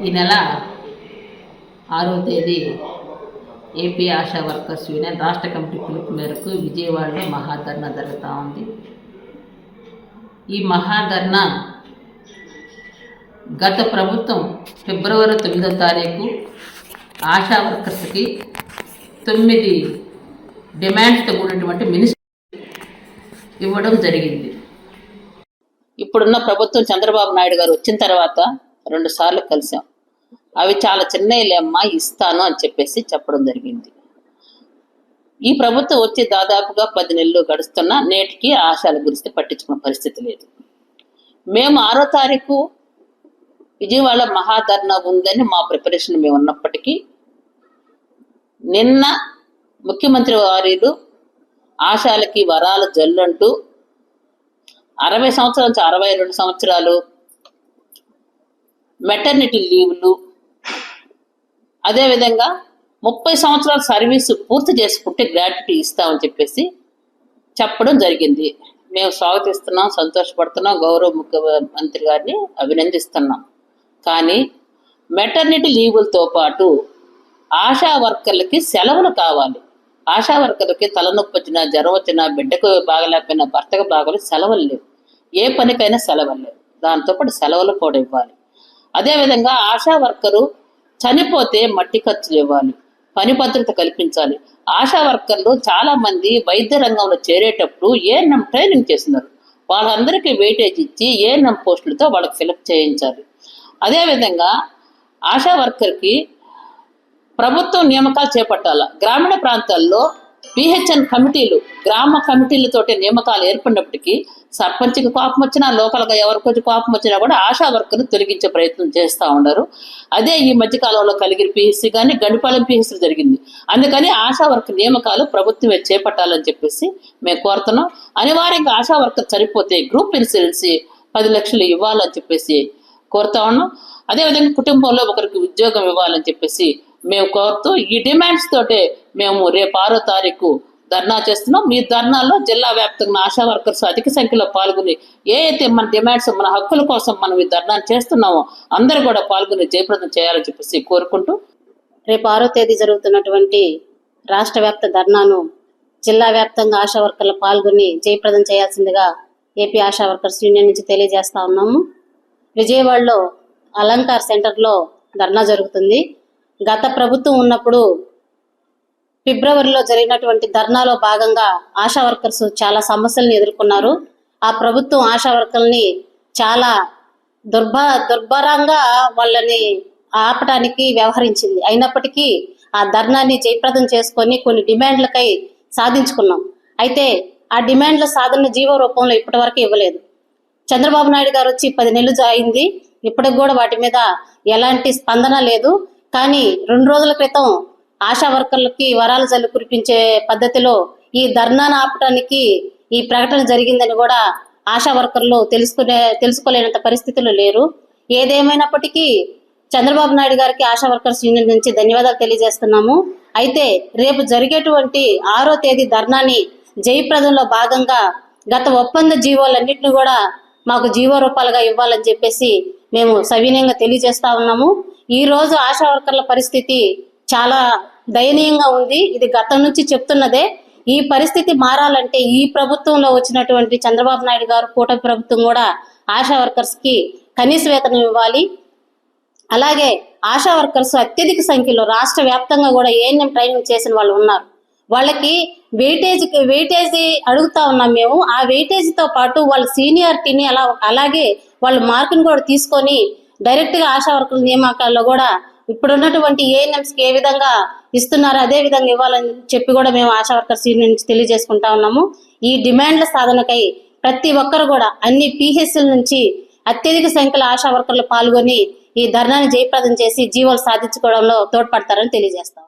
ఈ నెల ఆరో తేదీ ఏపీ ఆశా వర్కర్స్ యూనియన్ రాష్ట్ర కమిటీ పిలుపు మేరకు విజయవాడలో మహాధర్నా జరుగుతూ ఉంది. ఈ మహాధర్నా గత ప్రభుత్వం ఫిబ్రవరి తొమ్మిదో తారీఖు ఆశా వర్కర్స్కి తొమ్మిది డిమాండ్స్తో కూడినటువంటి మినిస్టర్ ఇవ్వడం జరిగింది. ఇప్పుడున్న ప్రభుత్వం చంద్రబాబు నాయుడు గారు వచ్చిన తర్వాత రెండు సార్లు కలిసాం అవి చాలా చిన్నయ్యలేమ్మా ఇస్తాను అని చెప్పేసి చెప్పడం జరిగింది. ఈ ప్రభుత్వం వచ్చి దాదాపుగా పది నెలలు గడుస్తున్నా నేటికి ఆశాల గురించి పట్టించుకున్న పరిస్థితి లేదు. మేము ఆరో తారీఖు విజయవాడ మహాధర్నా ఉందని మా ప్రిపరేషన్ మేము ఉన్నప్పటికీ నిన్న ముఖ్యమంత్రి వారిలు ఆశాలకి వరాల జల్లంటూ అరవై సంవత్సరాల నుంచి అరవై రెండు సంవత్సరాలు మెటర్నిటీ లీవ్లు. అదేవిధంగా ముప్పై సంవత్సరాల సర్వీసు పూర్తి చేసుకుంటే గ్రాట్యుటీ ఇస్తామని చెప్పేసి చెప్పడం జరిగింది. మేము స్వాగతిస్తున్నాం సంతోషపడుతున్నాం గౌరవ ముఖ్యమంత్రి గారిని అభినందిస్తున్నాం. కానీ మెటర్నిటీ లీవులతో పాటు ఆశా వర్కర్లకి సెలవులు కావాలి. ఆశా వర్కర్లకి తలనొప్పి వచ్చినా జ్వరం వచ్చినా బిడ్డకు బాగలేకపోయినా భర్తకు బాగోలేదు సెలవులు లేవు. ఏ పనికైనా సెలవులు లేవు. దాంతోపాటు సెలవులు కూడా ఇవ్వాలి. అదేవిధంగా ఆశా వర్కరు చనిపోతే మట్టి ఖర్చులు ఇవ్వాలి. పని భద్రత కల్పించాలి. ఆశా వర్కర్లు చాలా మంది వైద్య రంగంలో చేరేటప్పుడు ఏఎన్ఎం ట్రైనింగ్ చేస్తున్నారు. వాళ్ళందరికీ వెయిటేజ్ ఇచ్చి ఏఎన్ఎం పోస్టులతో వాళ్ళకి ఫిలప్ చేయించాలి. అదేవిధంగా ఆశా వర్కర్కి ప్రభుత్వం నియామకాలు చేపట్టాల? గ్రామీణ ప్రాంతాల్లో పిహెచ్ఎన్ కమిటీలు గ్రామ కమిటీలతోటి నియామకాలు ఏర్పడినప్పటికీ సర్పంచ్కి కోపం వచ్చినా లోకల్గా ఎవరికి కోపం వచ్చినా కూడా ఆశా వర్కర్ని తొలగించే ప్రయత్నం చేస్తూ ఉన్నారు. అదే ఈ మధ్యకాలంలో కలిగిన పిహెచ్సి కానీ గండిపాలెం పిహెచ్సి జరిగింది. అందుకని ఆశా వర్కర్ నియామకాలు ప్రభుత్వమే చేపట్టాలని చెప్పేసి మేము కోరుతున్నాం. అనివార్యంగా ఆశా వర్కర్ చనిపోతే గ్రూప్ ఇన్సూరెన్స్ పది లక్షలు ఇవ్వాలని చెప్పేసి కోరుతా ఉన్నాం. అదేవిధంగా కుటుంబంలో ఒకరికి ఉద్యోగం ఇవ్వాలని చెప్పేసి మేము కోరుతూ ఈ డిమాండ్స్ తోటే మేము రేపు ఆరో తారీఖు ధర్నా చేస్తున్నాం. మీ ధర్నాలో జిల్లా వ్యాప్తంగా ఆశా వర్కర్స్ అధిక సంఖ్యలో పాల్గొని ఏ అయితే మన డిమాండ్స్ మన హక్కుల కోసం మనం ఈ ధర్నా చేస్తున్నామో అందరూ కూడా పాల్గొని జయప్రదం చేయాలని చెప్పేసి కోరుకుంటూ రేపు ఆరో తేదీ జరుగుతున్నటువంటి రాష్ట్ర వ్యాప్త ధర్నాను జిల్లా వ్యాప్తంగా ఆశా వర్కర్లు పాల్గొని జయప్రదం చేయాల్సిందిగా ఏపీ ఆశా వర్కర్స్ యూనియన్ నుంచి తెలియజేస్తా ఉన్నాము. విజయవాడలో అలంకార్ సెంటర్లో ధర్నా జరుగుతుంది. గత ప్రభుత్వం ఉన్నప్పుడు ఫిబ్రవరిలో జరిగినటువంటి ధర్నాలో భాగంగా ఆశా వర్కర్స్ చాలా సమస్యలను ఎదుర్కొన్నారు. ఆ ప్రభుత్వం ఆశా వర్కర్ని చాలా దుర్భ దుర్భరంగా వాళ్ళని ఆపటానికి వ్యవహరించింది. అయినప్పటికీ ఆ ధర్నాన్ని జయప్రదం చేసుకొని కొన్ని డిమాండ్లకై సాధించుకున్నాం. అయితే ఆ డిమాండ్ల సాధన జీవ రూపంలో ఇప్పటి వరకు ఇవ్వలేదు. చంద్రబాబు నాయుడు గారు వచ్చి పది నెలలు అయింది. ఇప్పటికి కూడా వాటి మీద ఎలాంటి స్పందన లేదు. కానీ రెండు రోజుల క్రితం ఆశా వర్కర్లకి వరాల జల్లు కురిపించే పద్ధతిలో ఈ ధర్నాను ఆపటానికి ఈ ప్రకటన జరిగిందని కూడా ఆశా వర్కర్లు తెలుసుకునే తెలుసుకోలేనంత పరిస్థితులు లేరు. ఏదేమైనప్పటికీ చంద్రబాబు నాయుడు గారికి ఆశా వర్కర్స్ యూనియన్ నుంచి ధన్యవాదాలు తెలియజేస్తున్నాము. అయితే రేపు జరిగేటువంటి ఆరో తేదీ ధర్నాని జయప్రదంలో భాగంగా గత ఒప్పంద జీవోలన్నింటినీ కూడా మాకు జీవో రూపాలుగా ఇవ్వాలని చెప్పేసి మేము సవినయంగా తెలియజేస్తా ఉన్నాము. ఈ రోజు ఆశా వర్కర్ల పరిస్థితి చాలా దయనీయంగా ఉంది. ఇది గతం నుంచి చెప్తున్నదే. ఈ పరిస్థితి మారాలంటే ఈ ప్రభుత్వంలో వచ్చినటువంటి చంద్రబాబు నాయుడు గారు కూటమి ప్రభుత్వం కూడా ఆశా వర్కర్స్కి కనీస వేతనం ఇవ్వాలి. అలాగే ఆశా వర్కర్స్ అత్యధిక సంఖ్యలో రాష్ట్ర వ్యాప్తంగా కూడా ఏఎన్ఎం ట్రైనింగ్ చేసిన వాళ్ళు ఉన్నారు. వాళ్ళకి వెయిటేజ్ వెయిటేజీ అడుగుతా ఉన్నాం మేము. ఆ వెయిటేజీతో పాటు వాళ్ళ సీనియారిటీని అలా అలాగే వాళ్ళ మార్కుని కూడా తీసుకొని డైరెక్ట్గా ఆశా వర్కర్ల నియామకాల్లో కూడా ఇప్పుడు ఉన్నటువంటి ఏఎన్ఎంస్కి ఏ విధంగా ఇస్తున్నారో అదే విధంగా ఇవ్వాలని చెప్పి కూడా మేము ఆశా వర్కర్స్ యూనియన్ నుంచి తెలియజేసుకుంటా ఉన్నాము. ఈ డిమాండ్ల సాధనకై ప్రతి ఒక్కరు కూడా అన్ని పిహెచ్ల నుంచి అత్యధిక సంఖ్యలో ఆశా వర్కర్లు పాల్గొని ఈ ధర్నాన్ని జయప్రదం చేసి జీవోలు సాధించుకోవడంలో తోడ్పడతారని తెలియజేస్తాం.